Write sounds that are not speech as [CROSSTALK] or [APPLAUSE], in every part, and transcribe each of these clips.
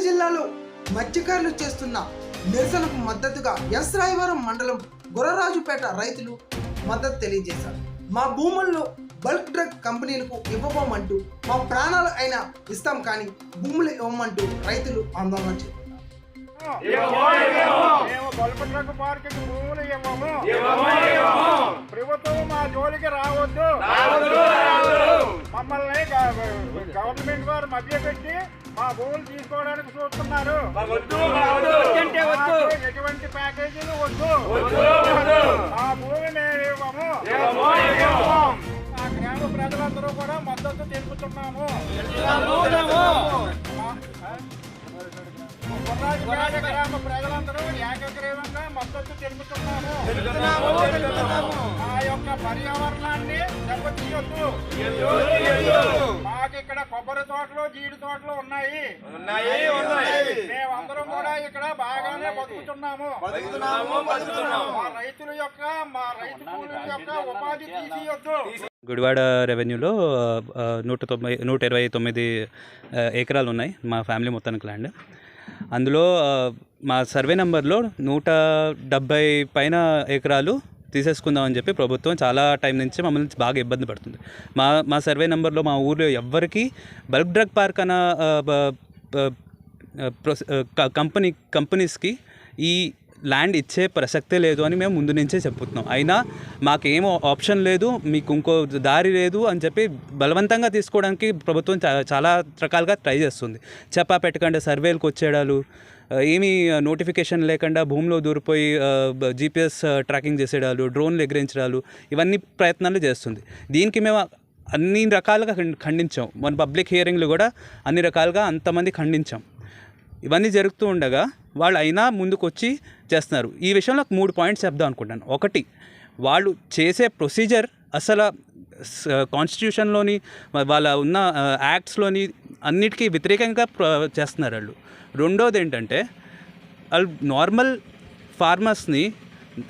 నెల్లూరు జిల్లాలో మత్స్యకారులు చేస్తున్న నిరసనకు మద్దతుగా ఎస్ రాయవరం మండలం గురరాజుపేట రైతులు మద్దతు తెలియజేశారు. మా భూముల్లో బల్క్ డ్రగ్ కంపెనీలకు ఇవ్వబోమంటూ మా ప్రాణాలు అయినా ఇస్తాం కానీ భూములు ఇవ్వమంటూ రైతులు ఆందోళన చేశారు ప్రభుత్వం మా జోలికి రావద్దు. గవర్నమెంట్ వారు మభ్యపెట్టి మా భూములు తీసుకోవడానికి చూస్తున్నారు. ఎటువంటి ప్యాకేజీలు వద్దు. మా భూమి మేము ఇవ్వము. మా గ్రామ ప్రజలందరూ కూడా మద్దతు తెలుపుతున్నాము. గ్రామ ప్రజలందరూ ఏకగ్రీవంగా మద్దతు తెలుపుతున్నాము. మా యొక్క పర్యావరణాన్ని ఇక్కడ కొబ్బరి తోటలు జీడి తోటలు ఉన్నాయి. మేమందరం కూడా ఇక్కడ బాగానే బతుకుతున్నాము. మా రైతుల యొక్క మా రైతు కూలీల యొక్క ఉపాధి తీసియొద్దు. గుడివాడ రెవెన్యూలో నూట తొంభై నూట ఇరవై తొమ్మిది ఎకరాలు ఉన్నాయి మా ఫ్యామిలీ మొత్తానికి ల్యాండ్. అందులో మా సర్వే నెంబర్లో నూట డెబ్బై పైన ఎకరాలు తీసేసుకుందామని చెప్పి ప్రభుత్వం చాలా టైం నుంచి మమ్మల్ని బాగా ఇబ్బంది పడుతుంది. మా మా సర్వే నెంబర్లో మా ఊర్లో ఎవ్వరికి బల్క్ డ్రగ్ పార్క్ అన్న క- కంపెనీ కంపెనీస్కి ఈ ల్యాండ్ ఇచ్చే ప్రసక్తే లేదు అని మేము ముందు నుంచే చెప్పుతున్నాం. అయినా మాకేం ఆప్షన్ లేదు మీకు ఇంకో దారి లేదు అని చెప్పి బలవంతంగా తీసుకోవడానికి ప్రభుత్వం చాలా రకాలుగా ట్రై చేస్తుంది. చెప్పా పెట్టకుండా సర్వేలకు వచ్చేడాలు ఏమీ నోటిఫికేషన్ లేకుండా భూమిలో దూరిపోయి జీపీఎస్ ట్రాకింగ్ చేసేడాలు డ్రోన్లు ఎగిరించడాలు ఇవన్నీ ప్రయత్నాలు చేస్తుంది. దీనికి మేము అన్ని రకాలుగా ఖండించాం. మన పబ్లిక్ హియరింగ్లు కూడా అన్ని రకాలుగా అంతమంది ఖండించాం. ఇవన్నీ జరుగుతూ ఉండగా వాళ్ళు అయినా ముందుకు వచ్చి చేస్తున్నారు. ఈ విషయంలో మూడు పాయింట్స్ చెప్దాం అనుకుంటాను. ఒకటి వాళ్ళు చేసే ప్రొసీజర్ అసలు కాన్స్టిట్యూషన్లోని వాళ్ళ ఉన్న యాక్ట్స్లోని అన్నిటికీ వ్యతిరేకంగా చేస్తున్నారు వాళ్ళు. రెండోది ఏంటంటే వాళ్ళు నార్మల్ ఫార్మర్స్ని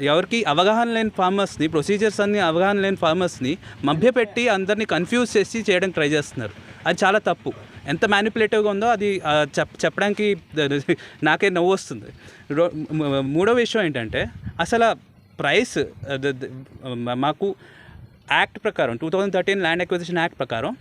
ఎవరికి అవగాహన లేని ఫార్మర్స్ని ప్రొసీజర్స్ అన్ని అవగాహన లేని ఫార్మర్స్ని మభ్యపెట్టి అందరినీ కన్ఫ్యూజ్ చేసి చేయడానికి ట్రై చేస్తున్నారు. అది చాలా తప్పు. ఎంత మ్యానిపులేటివ్గా ఉందో అది చెప్ చెప్పడానికి [LAUGHS] నాకే నవ్వు వస్తుంది. రో- మూడో విషయం ఏంటంటే అసలు ప్రైస్ మాకు యాక్ట్ ప్రకారం two thousand thirteen land acquisition act ప్రకారం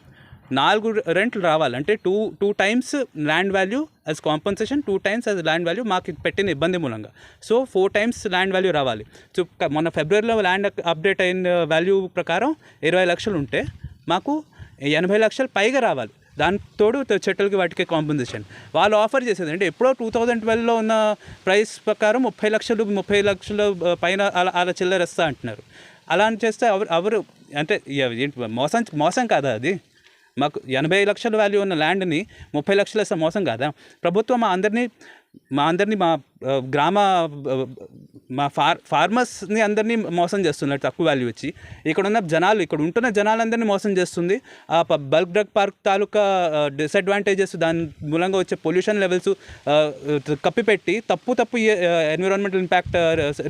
నాలుగు రెంట్లు రావాలి. అంటే two two times land value as compensation two times as land value మాకు పెట్టిన ఇబ్బంది మూలంగా. So four times land value రావాలి. సో మొన్న ఫిబ్రవరిలో ల్యాండ్ అప్డేట్ అయిన వాల్యూ ప్రకారం ఇరవై లక్షలు ఉంటే మాకు ఎనభై లక్షలు పైగా రావాలి. దాని తోడు త- చెట్లకి వాటికి కాంపెన్సేషన్ వాళ్ళు ఆఫర్ చేసేది అంటే ఎప్పుడో టూ థౌజండ్ ట్వెల్వ్లో ఉన్న ప్రైస్ ప్రకారం ముప్పై లక్షలు ముప్పై లక్షలు పైన అలా అలా చిల్లరస్తా అంటున్నారు. అలా అని చేస్తే ఎవరు ఎవరు అంటే ఏంటి మోసం మోసం కాదా అది? మాకు ఎనభై లక్షల వాల్యూ ఉన్న ల్యాండ్ని ముప్పై లక్షలు మోసం కాదా? ప్రభుత్వం మా అందరినీ మా అందరినీ మా గ్రామ మా ఫార్ ఫార్మర్స్ని అందరినీ మోసం చేస్తున్నారు తక్కువ వాల్యూ ఇచ్చి. ఇక్కడ ఉన్న జనాలు ఇక్కడ ఉంటున్న జనాలందరినీ మోసం చేస్తుంది. ఆ బల్క్ డ్రగ్ పార్క్ తాలూకా డిసడ్వాంటేజెస్ దాని మూలంగా వచ్చే పొల్యూషన్ లెవెల్స్ కప్పిపెట్టి తప్పు తప్పు ఎన్విరాన్మెంటల్ ఇంపాక్ట్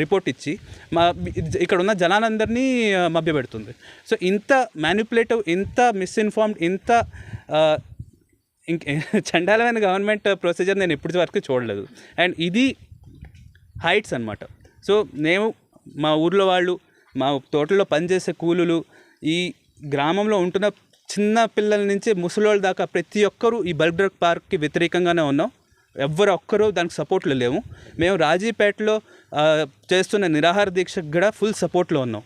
రిపోర్ట్ ఇచ్చి మా ఇక్కడ ఉన్న జనాలందరినీ మభ్యపెడుతుంది. సో ఇంత మ్యానిపులేటివ్ ఇంత మిస్ఇన్ఫార్మ్డ్ ఇంత ఇంక [LAUGHS] చండాలమైన గవర్నమెంట్ ప్రొసీజర్ నేను ఇప్పటి వరకు చూడలేదు. అండ్ ఇది హైట్స్ అనమాట సో మేము మా ఊర్లో వాళ్ళు మా తోటలో పనిచేసే కూలీలు ఈ గ్రామంలో ఉంటున్న చిన్న పిల్లల నుంచి ముసలోళ్ళ దాకా ప్రతి ఒక్కరూ ఈ బల్క్ డ్రగ్ పార్క్కి వ్యతిరేకంగానే ఉన్నాం. ఎవ్వరు ఒక్కరూ దానికి సపోర్ట్లో లేము మేము రాజీపేటలో చేస్తున్న నిరాహార దీక్షకు కూడా ఫుల్ సపోర్ట్లో ఉన్నాం.